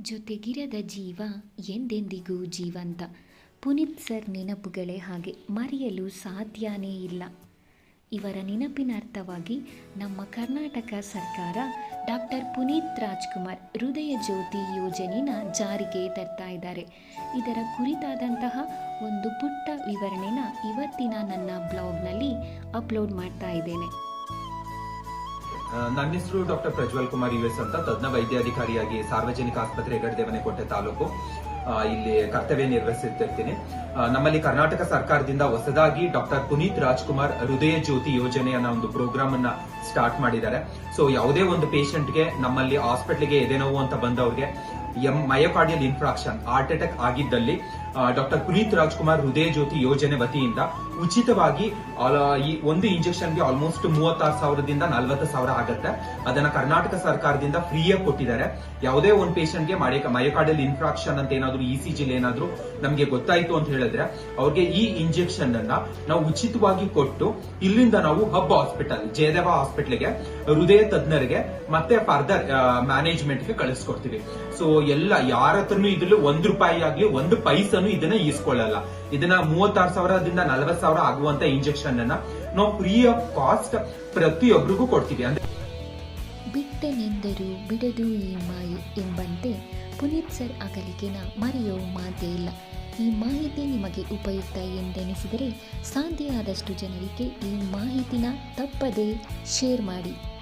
ಜೊತೆಗಿರದ ಜೀವ ಎಂದೆಂದಿಗೂ ಜೀವಂತ. ಪುನೀತ್ ಸರ್ ನೆನಪುಗಳೇ ಹಾಗೆ ಮರೆಯಲು ಸಾಧ್ಯನೇ ಇಲ್ಲ. ಇವರ ನೆನಪಿನ ಅರ್ಥವಾಗಿ ನಮ್ಮ ಕರ್ನಾಟಕ ಸರ್ಕಾರ ಡಾಕ್ಟರ್ ಪುನೀತ್ ರಾಜ್ಕುಮಾರ್ ಹೃದಯ ಜ್ಯೋತಿ ಯೋಜನೆನ ಜಾರಿಗೆ ತರ್ತಾ ಇದ್ದಾರೆ. ಇದರ ಕುರಿತಾದಂತಹ ಒಂದು ಪುಟ್ಟ ವಿವರಣೆನ ಇವತ್ತಿನ ನನ್ನ ಬ್ಲಾಗ್ನಲ್ಲಿ ಅಪ್ಲೋಡ್ ಮಾಡ್ತಾ ಇದ್ದೇನೆ. ನನ್ನ ಹೆಸರು doctor Prajwal Kumar U S ಅಂತ ತಜ್ಞ ವೈದ್ಯಾಧಿಕಾರಿಯಾಗಿ ಸಾರ್ವಜನಿಕ ಆಸ್ಪತ್ರೆ ಹೆಗಡೆದೇವನಕೋಟೆ ತಾಲೂಕು ಇಲ್ಲಿ ಕರ್ತವ್ಯ ನಿರ್ವಹಿಸುತ್ತಿರ್ತೀನಿ ನಮ್ಮಲ್ಲಿ ಕರ್ನಾಟಕ ಸರ್ಕಾರದಿಂದ ಹೊಸದಾಗಿ ಡಾಕ್ಟರ್ ಪುನೀತ್ ರಾಜ್ಕುಮಾರ್ ಹೃದಯ ಜ್ಯೋತಿ ಯೋಜನೆ ಅನ್ನೋ ಒಂದು ಪ್ರೋಗ್ರಾಮ್ ಅನ್ನ ಸ್ಟಾರ್ಟ್ ಮಾಡಿದ್ದಾರೆ. ಸೊ, ಯಾವುದೇ ಒಂದು ಪೇಷಂಟ್ಗೆ ನಮ್ಮಲ್ಲಿ ಹಾಸ್ಪಿಟ್ಲಿಗೆ ಎದೆ ನೋವು ಅಂತ ಬಂದವ್ರಿಗೆ M myocardial infarction, heart attack ಆಗಿದ್ದಲ್ಲಿ ಡಾಕ್ಟರ್ ಪುನೀತ್ ರಾಜ್ಕುಮಾರ್ ಹೃದಯ ಜ್ಯೋತಿ ಯೋಜನೆ ವತಿಯಿಂದ ಉಚಿತವಾಗಿ ಈ ಒಂದು ಇಂಜೆಕ್ಷನ್ಗೆ ಆಲ್ಮೋಸ್ಟ್ ಮೂವತ್ತಾರು ಸಾವಿರದಿಂದ ನಲವತ್ತು ಸಾವಿರ ಆಗುತ್ತೆ. ಅದನ್ನ ಕರ್ನಾಟಕ ಸರ್ಕಾರದಿಂದ ಫ್ರೀಯಾಗಿ ಕೊಟ್ಟಿದ್ದಾರೆ. ಯಾವುದೇ ಒಂದು ಪೇಷಂಟ್ಗೆ ಮಯೋಕಾರ್ಡಿಯಲ್ ಇನ್ಫ್ರಾಕ್ಷನ್ ಅಂತ ಏನಾದ್ರು ಇ ಸಿ ಜಿಲ್ ಏನಾದ್ರು ನಮಗೆ ಗೊತ್ತಾಯ್ತು ಅಂತ ಹೇಳಿದ್ರೆ, ಅವ್ರಿಗೆ ಈ ಇಂಜೆಕ್ಷನ್ ಅನ್ನ ನಾವು ಉಚಿತವಾಗಿ ಕೊಟ್ಟು, ಇಲ್ಲಿಂದ ನಾವು ಹಬ್ ಹಾಸ್ಪಿಟಲ್, ಜಯದೇವ ಹಾಸ್ಪಿಟಲ್ಗೆ, ಹೃದಯ ತಜ್ಞರಿಗೆ ಮತ್ತೆ ಫರ್ದರ್ ಮ್ಯಾನೇಜ್ಮೆಂಟ್ಗೆ ಕಳಿಸ್ಕೊಡ್ತೀವಿ. ಸೊ ಎಲ್ಲ ಯಾರ ಹತ್ರನು ಇದ್ರಲ್ಲಿ ಒಂದ್ ರೂಪಾಯಿ ಆಗ್ಲಿ, ಒಂದು ಪೈಸನು ಇದನ್ನ ಈಸ್ಕೊಳ್ಳಲ್ಲ. ಇದನ್ನ ಮೂವತ್ತಾರು ಸಾವಿರದಿಂದ ನಲವತ್ ಸಾವಿರ ಆಗುವಂತ ಇಂಜೆಕ್ಷನ್ ಅನ್ನ ನಾವು ಫ್ರೀ ಆಫ್ ಕಾಸ್ಟ್ ಪ್ರತಿಯೊಬ್ಬರಿಗೂ ಕೊಡ್ತೀವಿ. ಅಂದ್ರೆ ಬಿಟ್ಟನೆಂದರೂ ಬಿಡದು ಈ ಮಾಯಿ ಎಂಬಂತೆ ಪುನೀತ್ ಸರ್ ಅಗಲಿಕೆನ ಮರೆಯೋ ಮಾತೇ ಇಲ್ಲ. ಈ ಮಾಹಿತಿ ನಿಮಗೆ ಉಪಯುಕ್ತ ಎಂದೆನಿಸಿದರೆ ಸಾಧ್ಯ ಆದಷ್ಟು ಜನರಿಗೆ ಈ ಮಾಹಿತಿನ ತಪ್ಪದೇ ಶೇರ್ ಮಾಡಿ.